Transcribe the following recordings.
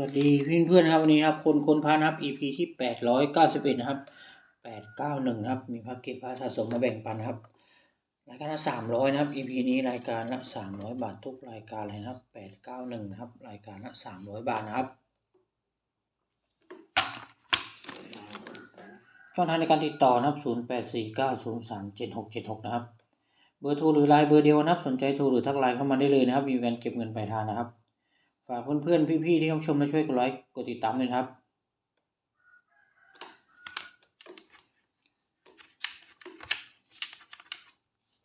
วัสดีเพื่อนเพื่อนครับวันนี้ครับคนคนพานับ EP ที่แปดร้อยเก้าสิบเอ็ดนะครับแปดเก้าหนึ่งครับ มีภาคเก็บภาสะสมมาแบ่งปันครับ รายการละสามร้อยนะครับ EP นี้รายการละสามร้อยบาททุกรายการเลยนะครับแปดเก้าหนึ่งนะครับ รายการละสามร้อยบาทนะครับช่องทางในการติดต่อนะครับศูนย์แปดสี่เก้าศูนย์สามเจ็ดหกเจ็ดหกนะครับ เบอร์โทรหรือไลน์เบอร์เดียวนะครับ สนใจโทรหรือทักไลน์เข้ามาได้เลยนะครับมีการเก็บเงินปลายทางนะครับ ฝากเพื่อนๆพี่ๆที่เข้าชมและช่วยกดไลค์กดติดตามด้วยครับ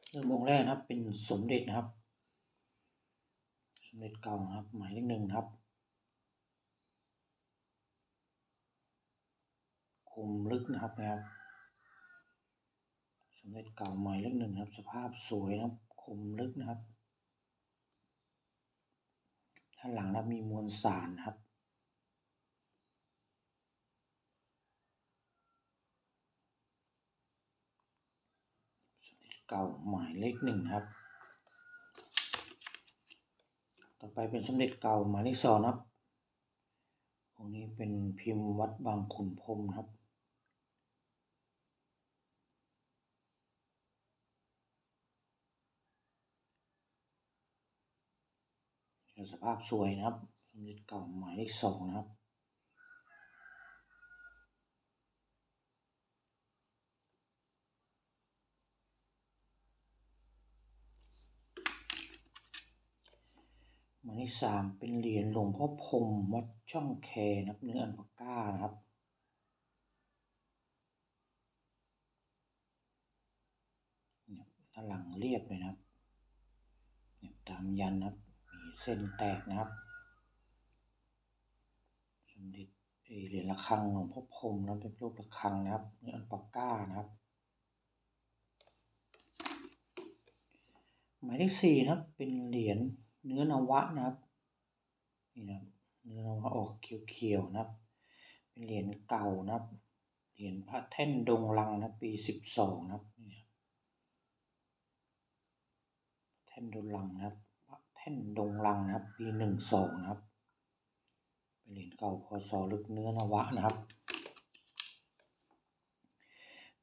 เริ่มองค์แรกนะครับ เป็นสมเด็จนะครับ สมเด็จเก่านะครับ หมายเลขหนึ่งครับคมลึกนะครับนะครับสมเด็จเก่าหมายเลขหนึ่งครับ สภาพสวยนะครับ คมลึกนะครับ ด้านหลังนะครับมีมวลสารนะครับสมเด็จเก่าหมายเลขหนึ่งครับ ต่อไปเป็นสมเด็จเก่าหมายเลขสองครับองนี้เป็นพิมพ์วัดบางขุนพรมครับ สภาพสวยนะครับ สมเด็จเก่าหมายเลขสองนะครับ หมายเลขสามเป็นเหรียญหลวงพ่อพรมวัดช่องแคนะครับเนื้ออันปาก้านะครับเนี่ยด้านหลังเรียบเลยนะครับเนี่ยตามยันนะครับ เส้นแตกนะครับ สมเด็จเหรียญระฆังหลวงพ่อพรมนับเป็นรูประฆังนะครับเนื้ออันปาก้านะครับ หมายเลขสี่นะครับ เป็นเหรียญเนื้อนวะนะครับนี่นะเนื้อนวะออกเขียวๆนะครับ เป็นเหรียญเก่านะครับเหรียญพระแท่นดงลังนะปีสิบสองนะครับนี่แท่นดงลังนะครับ ท่นดงลังนะครับ ปีหนึ่งสองนะครับ เป็นเหรียญเก่าพศลึกเนื้อนวะนะครับ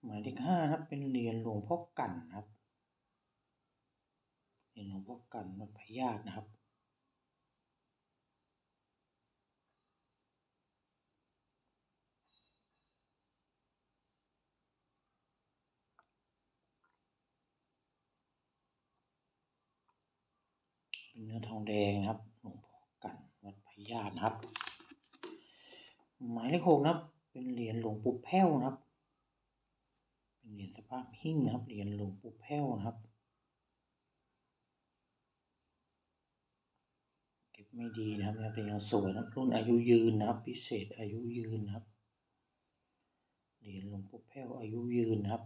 หมายเลขห้านะครับ เป็นเหรียญหลวงพ่อกั่นนะครับ เหรียญหลวงพ่อกันมันพญาตนะครับ เนื้อทองแดงนะครับหลวงพ่อกันวัดพญานะครับ หมายเลขหกนะครับ เป็นเหรียญหลวงปู่แพ้วนะครับ เป็นเหรียญสภาพหิ้งนะครับ เหรียญหลวงปู่แพ้วนะครับ เก็บไม่ดีนะครับนะครับเป็นยังสวยนะรุ่นอายุยืนนะครับ พิเศษอายุยืนนะครับ เหรียญหลวงปู่แพ้วอายุยืนนะครับ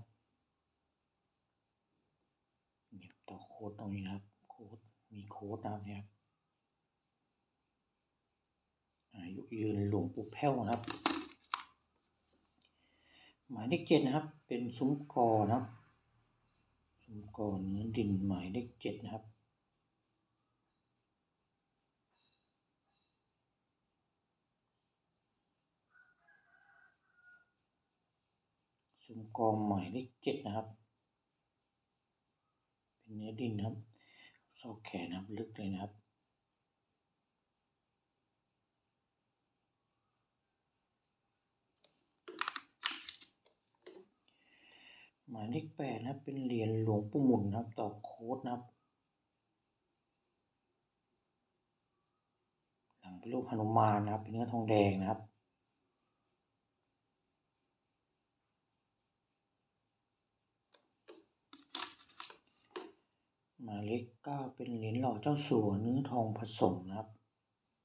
เนี่ยต่อโค้ดตรงนี้นะครับ ค้ดมีโค้ดนะครับเนี่ยอายุยืนหลวงปู่แพ้วนะครับ หมายเลขเจ็ดนะครับ เป็นซุ้มกอนะครับซุ้มกอเนื้อดินหมายเลขเจ็ดนะครับซุ้มกอหมายเลขเจ็ดนะครับ เป็นเนื้อดินนะครับ ซอกแขนนะครับลึกเลยนะครับหมายเลขแปดนะครับ เป็นเหรียญหลวงปู่หมุนนะครับ ต่อโค้ดนะครับ หลังเป็นรูปหนุมานนะครับ เป็นเนื้อทองแดงนะครับ หมายเลขเก้าเป็นเหรียญหล่อเจ้าสัวเนื้อทองผสมนะครับ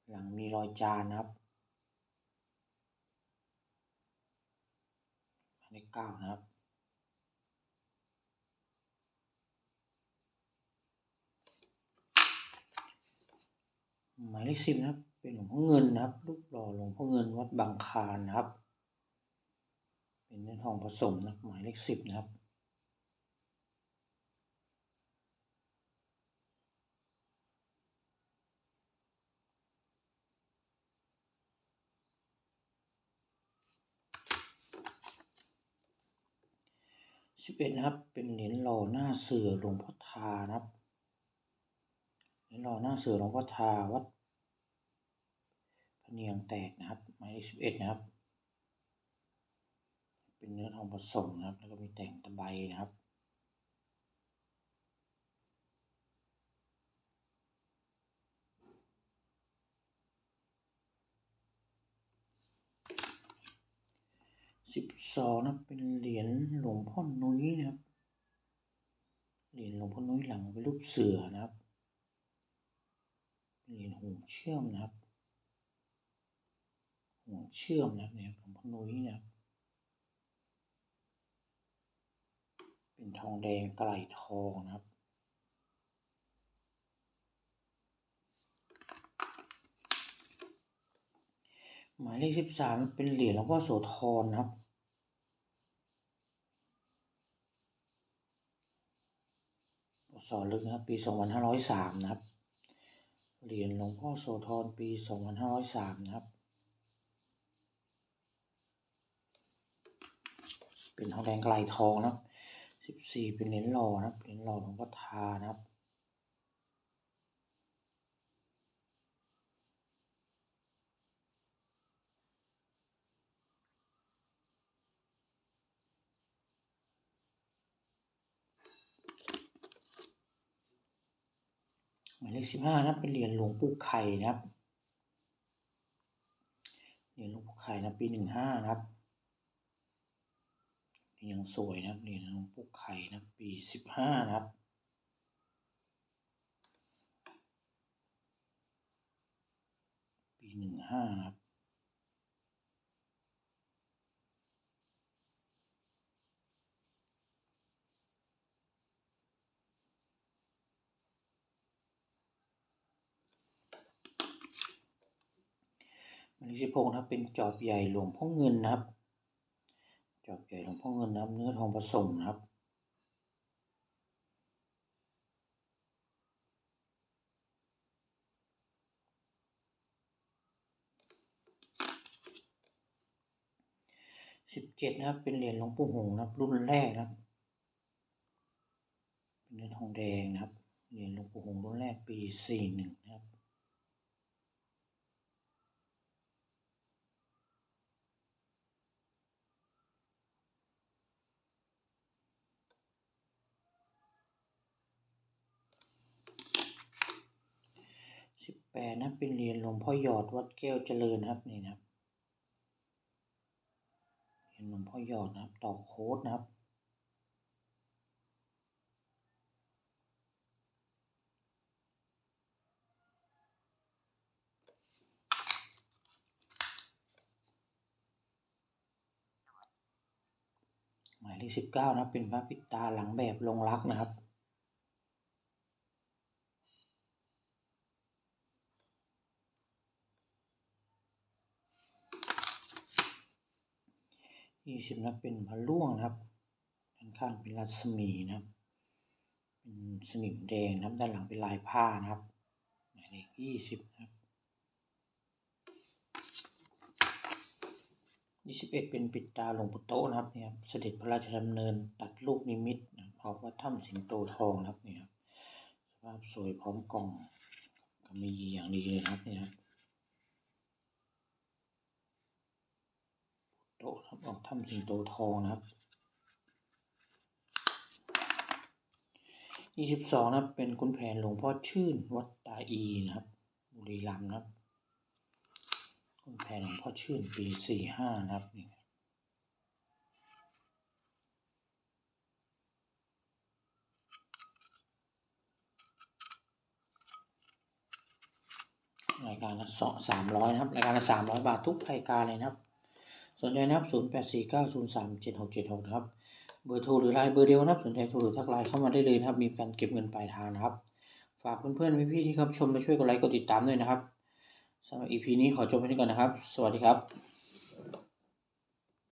หลังมีรอยจานนะครับหมายเลขเก้านะครับหมายเลขสิบนะครับ เป็นหลวงพ่อเงินนะครับรูปหล่อหลวงพ่อเงินวัดบางคานนะครับ เป็นเนื้อทองผสมนะหมายเลขสิบนะครับ สิบเอ็ดนะครับ เป็นเหรียญหล่อหน้าเสือหลวงพ่อทานะครับเหรียญหล่อหน้าเสือหลวงพ่อทาวัดพะเนียงแตกนะครับหมายเลขสิบเอ็ดนะครับ เป็นเนื้อทองผสมนะครับ แล้วก็มีแต่งตะไบนะครับ สิบสองนะเป็นเหรียญหลวงพ่อนุ้ยนะครับ เหรียญหลวงพ่อนุ้ยหลังเป็นรูปเสือนะครับเป็นเหรียญหูเชื่อมนะครับ หูเชื่อมนะครับเนี่ยหลวงพ่อนุ้ยนะครับ เป็นทองแดงไกลทองนะครับ หมายเลขสิบสามเป็นเหรียญหลวงพ่อโสธรนะครับ สอนลึกนะครับ ปี2503นห้าร้อยสามนะครับ เหรียญหลวงพ่อโสธรปี2503นห้าร้อยสามนะครับ เป็นทองแดงไกลทองนะครับ14เป็นเหรียญหล่อนะครับ เหรียญหล่อหลวงพ่อทานะครับายเลขสิบห้านะเป็นเหรียญหลวงปู่ไข่นะครับเหรียญหลวงปู่ไข่นะปีหนึ่งห้านะครับยังสวยนะครับเหรียญหลวงปู่ไข่นะปีสิบห้านะครับปีหนึ่งห้านะครับ หมายเลขสิบหกนะครับเป็นจอบใหญ่หลวงพ่อเงินนะครับ จอบใหญ่หลวงพ่อเงินนะครับเนื้อทองผสมนะครับสิบเจ็ดนะครับ เป็นเหรียญหลวงปู่หงนะครับ รุ่นแรกนะครับ เป็นเนื้อทองแดงนะครับ เหรียญหลวงปู่หงรุ่นแรกปีสี่หนึ่งนะครับ แปดนะเป็นเหรียญหลวงพ่อหยอดวัดแก้วเจริญนะครับนี่นะครับเหรียญหลวงพ่อหยอดนะครับต่อโค้ดนะครับหมายเลขสิบเก้านะเป็นพระปิดตาหลังแบบลงรักนะครับ ยี่สิบนะเป็นพระล่วงนะครับ ด้านข้างเป็นรัศมีนะครับ เป็นสนิมแดงนะครับ ด้านหลังเป็นลายผ้านะครับหมายเลขยี่สิบนะครับยี่สิบเอ็ดเป็นปิดตาหลวงปู่โตนะครับเนี่ยครับเสด็จพระราชดำเนินตัดลูกนิมิตนะครับออกวัดถ้ำสิงโตทองนะครับเนี่ยครับสภาพสวยพร้อมกล่องกำมีอย่างดีเลยนะครับเนี่ยครับ โตะครับออกถ้ำสิงโตทองนะครับยี่สิบสองนะครับ เป็นคุณแผนหลวงพ่อชื่น วัดตาอีนะครับ บุรีรัมย์นะครับ คุณแผนหลวงพ่อชื่นปีสี่ห้านะครับนี่รายการละสองสามร้อยนะครับ รายการละสามร้อยบาททุกรายการเลยนะครับ สนใจนะครับ0 8 4 9 0 3 7 6 7 6นะครับ เบอร์โทรหรือไลน์เบอร์เดียวนะครับ สนใจโทรหรือทักไลน์เข้ามาได้เลยนะครับ มีการเก็บเงินปลายทางนะครับ ฝากเพื่อนๆพี่ๆที่ครับชมมาช่วยกดไลค์กดติดตามด้วยนะครับสำหรับ EP นี้ขอจบไปนี้ก่อนนะครับ สวัสดีครับ